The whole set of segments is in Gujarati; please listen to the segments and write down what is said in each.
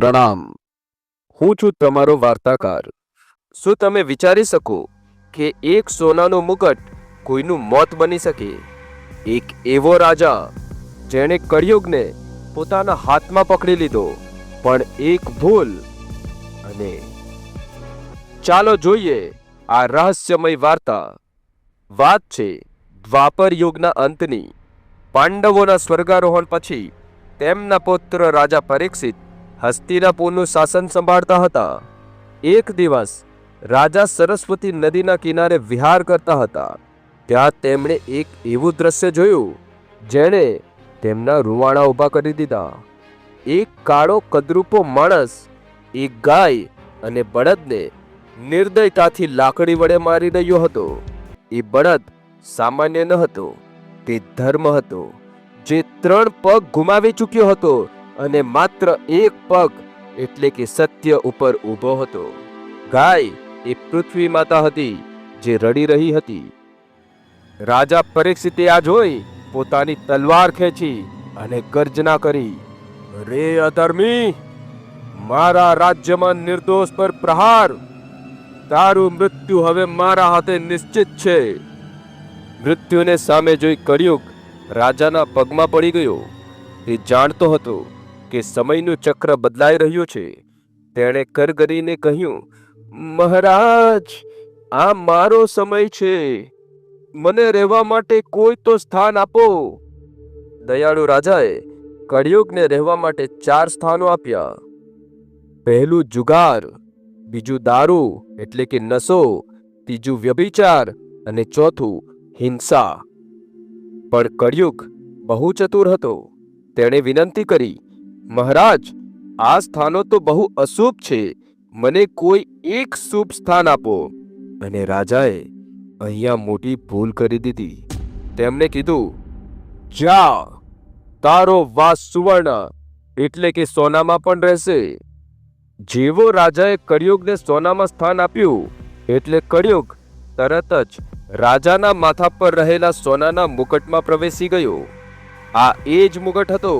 પ્રણામ. હું છું તમારો વાર્તાકાર. શું તમે વિચારી શકો કે એક સોનાનો મુકટ કોઈનું મોત બની શકે? એક એવો રાજા જેણે કળિયુગને પોતાના હાથમાં પકડી લીધો, પણ એક ભૂલ. અને ચાલો જોઈએ આ રહસ્યમય વાર્તા. વાત છે દ્વાપર યુગના અંતની. પાંડવોના સ્વર્ગારોહણ પછી તેમના પુત્ર રાજા પરીક્ષિત હસ્તિનાપુરનું શાસન સંભાળતા હતા. એક દિવસ રાજા સરસ્વતી નદીના કિનારે વિહાર કરતા હતા. ત્યાં તેમણે એક એવું દ્રશ્ય જોયું, જેણે તેમના રૂવાણા ઊભા કરી દીધા. એક કાળો કદરૂપો માણસ, એક ગાય અને બળદને નિર્દયતાથી લાકડી વડે મારી રહ્યો હતો. એ બળદ સામાન્ય ન હતો, તે ધર્મ હતો, જે ત્રણ પગ ગુમાવી ચૂક્યો હતો. અને માત્ર એક પગ એટલે કે સત્ય ઉપર ઊભો હતો. ગાય એ પૃથ્વી માતા હતી જે રડી રહી હતી. રાજા પરીક્ષિતે આ જોઈ પોતાની તલવાર ખેંચી અને ગર્જના કરી, રે અધર્મી, મારા રાજ્યમાં નિર્દોષ પર પ્રહાર. તારું મૃત્યુ હવે મારા હાથે નિશ્ચિત છે. મૃત્યુને સામે જોઈ કળિયુગ રાજાના પગમાં પડી ગયો. તે જાણતો હતો કે સમયનું ચક્ર બદલાઈ રહ્યું છે. તેણે કરગરીને કહ્યું, મહારાજ, આ મારો સમય છે. મને રહેવા માટે કોઈ તો સ્થાન આપો. દયાળુ રાજાએ કળિયુગને રહેવા માટે ચાર સ્થાનો આપ્યા. પહેલું જુગાર, બીજું દારૂ, એટલે કે નશો ત્રીજું વ્યભિચાર અને ચોથું હિંસા. પણ કળિયુગ બહુ ચતુર હતો. તેણે વિનંતી કરી મહારાજ, આ સ્થાનો તો બહુ અશુભ છે. મને કોઈ એક શુભ સ્થાન આપો. અને રાજાએ અહીંયા મોટી ભૂલ કરી દીધી. તેમણે કીધું જા તારો વાસ સુવર્ણ એટલે કે સોનામાં પણ રહેશે. જેવો રાજાએ કળિયુગને સોનામાં સ્થાન આપ્યું, એટલે કળિયુગ તરત જ રાજાના માથા પર રહેલા સોનાના મુકટમાં પ્રવેશી ગયો. આ એ જ મુકટ હતો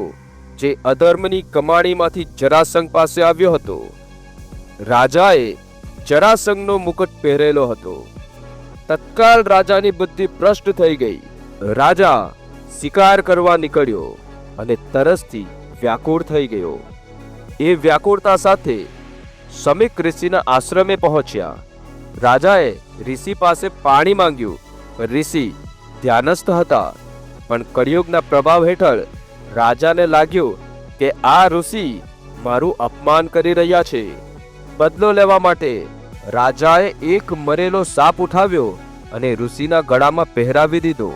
જે અધર્મની કમાણીમાંથી જરાસંઘ પાસે આવ્યો હતો. રાજાએ જરાસંઘનો મુકટ પહેરેલો હતો. તત્કાલ રાજાની બુદ્ધિ ભ્રષ્ટ થઈ ગઈ. રાજા શિકાર કરવા નીકળ્યો અને તરસથી વ્યાકુળ થઈ ગયો. એ વ્યાકુળતા સાથે શમિક ઋષિના આશ્રમે પહોંચ્યા. રાજાએ ઋષિ પાસે પાણી માંગ્યું. ઋષિ ધ્યાનસ્થ હતા, પણ કળિયુગના પ્રભાવ હેઠળ રાજાને લાગ્યું કે આ ઋષિ મારું અપમાન કરી રહ્યા છે. બદલો લેવા માટે રાજાએ એક મરેલો સાપ ઉઠાવ્યો અને ઋષિના ગળામાં પહેરાવી દીધો.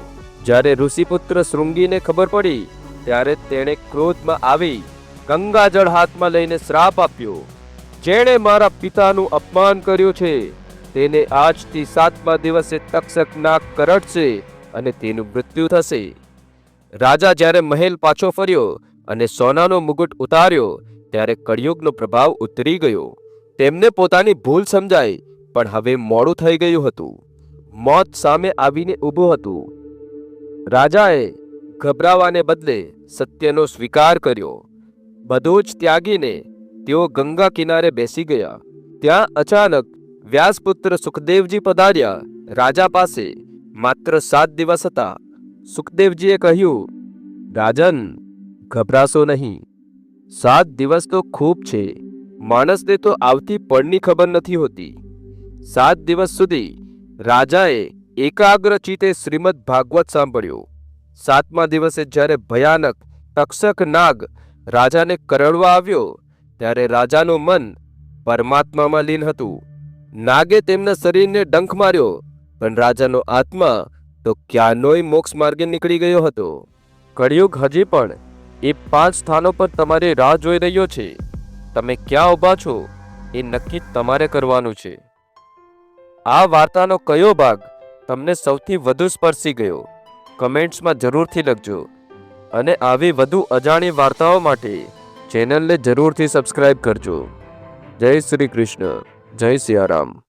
જ્યારે ઋષિપુત્ર શૃંગીને ખબર પડી, ત્યારે તેણે ક્રોધમાં આવી ગંગાજળ હાથમાં લઈને શ્રાપ આપ્યો. જેણે મારા પિતાનું અપમાન કર્યું છે, તેને આજથી સાતમા દિવસે તક્ષક નાક કરડશે અને તેનું મૃત્યુ થશે. રાજા જ્યારે મહેલ પાછો ફર્યો અને સોનાનો મુગુટ ઉતાર્યો, ત્યારે કળિયુગનો પ્રભાવ ઉતરી ગયો. તેમને પોતાની ભૂલ સમજાઈ, પણ હવે મોડું થઈ ગયું હતું. મોત સામે આવીને ઊભું હતું. રાજાએ ગભરાવાને બદલે સત્યનો સ્વીકાર કર્યો. બધું જ ત્યાગીને તેઓ ગંગા કિનારે બેસી ગયા. ત્યાં અચાનક વ્યાસપુત્ર સુખદેવજી પધાર્યા. રાજા પાસે માત્ર સાત દિવસ હતા. સુખદેવજીએ કહ્યું, રાજન, ગભરાશો નહીં. સાત દિવસ તો ખૂબ છે. માણસને તો આવતી પળની ખબર નથી હોતી. સાત દિવસ સુધી રાજાએ એકાગ્ર ચિત્તે શ્રીમદ ભાગવત સાંભળ્યું. સાતમા દિવસે જ્યારે ભયાનક તક્ષક નાગ રાજાને કરડવા આવ્યો, ત્યારે રાજાનું મન પરમાત્મામાં લીન હતું. નાગે તેમના શરીરને ડંખ માર્યો, પણ રાજાનો આત્મા તો ક્યાંનોય મોક્ષ માર્ગે નીકળી ગયો હતો? કળિયુગ હજી પણ એ પાંચ સ્થાનો પર તમારી રાહ જોઈ રહ્યો છે. તમે ક્યાં ઊભા છો એ નક્કી તમારે કરવાનું છે. આ વાર્તાનો કયો ભાગ તમને સૌથી વધુ સ્પર્શી ગયો? કમેન્ટ્સમાં જરૂરથી લખજો. અને આવી વધુ અજાણી વાર્તાઓ માટે ચેનલને જરૂરથી સબસ્ક્રાઇબ કરજો. જય શ્રી કૃષ્ણ. જય સિયારામ.